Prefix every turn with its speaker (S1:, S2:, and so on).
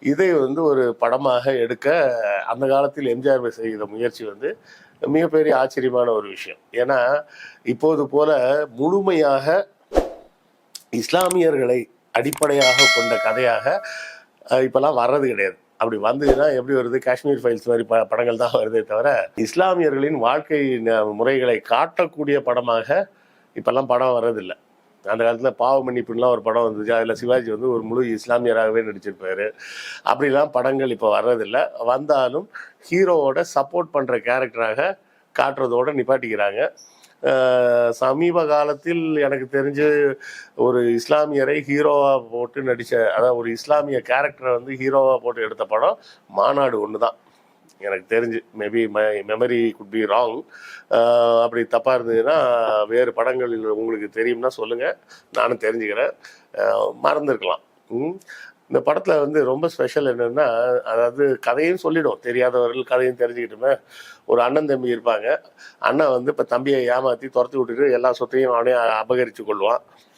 S1: இதை வந்து ஒரு படமாக எடுக்க அந்த காலத்தில் எம்ஜிஆர் செய்த முயற்சி வந்து மிகப்பெரிய ஆச்சரியமான ஒரு விஷயம். ஏன்னா இப்போது போல முழுமையாக இஸ்லாமியர்களை அடிப்படையாக கொண்ட கதையாக இப்பெல்லாம் வர்றது கிடையாது. அப்படி வந்ததுன்னா எப்படி வருது? காஷ்மீர் ஃபைல்ஸ் மாதிரி ப படங்கள் தான் வருதே தவிர இஸ்லாமியர்களின் வாழ்க்கை ந- முறைகளை காட்டக்கூடிய படமாக இப்பெல்லாம் படம் வர்றதில்லை. அந்த காலத்தில் பாவ மன்னிப்புலாம் ஒரு படம் வந்துச்சு அதில் சிவாஜி வந்து ஒரு முழு இஸ்லாமியராகவே நடிச்சிருப்பாரு. அப்படிலாம் படங்கள் இப்போ வர்றதில்லை. வந்தாலும் ஹீரோவோட சப்போர்ட் பண்ணுற கேரக்டராக காட்டுறதோட நிப்பாட்டிக்கிறாங்க. சமீப காலத்தில் எனக்கு தெரிஞ்சு ஒரு இஸ்லாமியரை ஹீரோவாக போட்டு நடித்த அதாவது ஒரு இஸ்லாமிய கேரக்டரை வந்து ஹீரோவாக போட்டு எடுத்த படம் மாநாடு ஒன்று தான் எனக்கு தெரிஞ்சு maybe my memory could be wrong அப்படி தப்பாக இருந்ததுன்னா வேறு படங்கள் உங்களுக்கு தெரியும்னா சொல்லுங்கள் நானும் தெரிஞ்சுக்கிறேன். மறந்துருக்கலாம். இந்த படத்தில் வந்து ரொம்ப ஸ்பெஷல் என்னென்னா அதாவது கதையும் சொல்லிடும். தெரியாதவர்கள் கதையும் தெரிஞ்சுக்கிட்டுமே ஒரு அண்ணன் தம்பி இருப்பாங்க. அண்ணன் வந்து இப்போ தம்பியை ஏமாற்றி துரத்தி விட்டுட்டு எல்லா சொத்தையும் அவனே அபகரித்து கொள்வான்.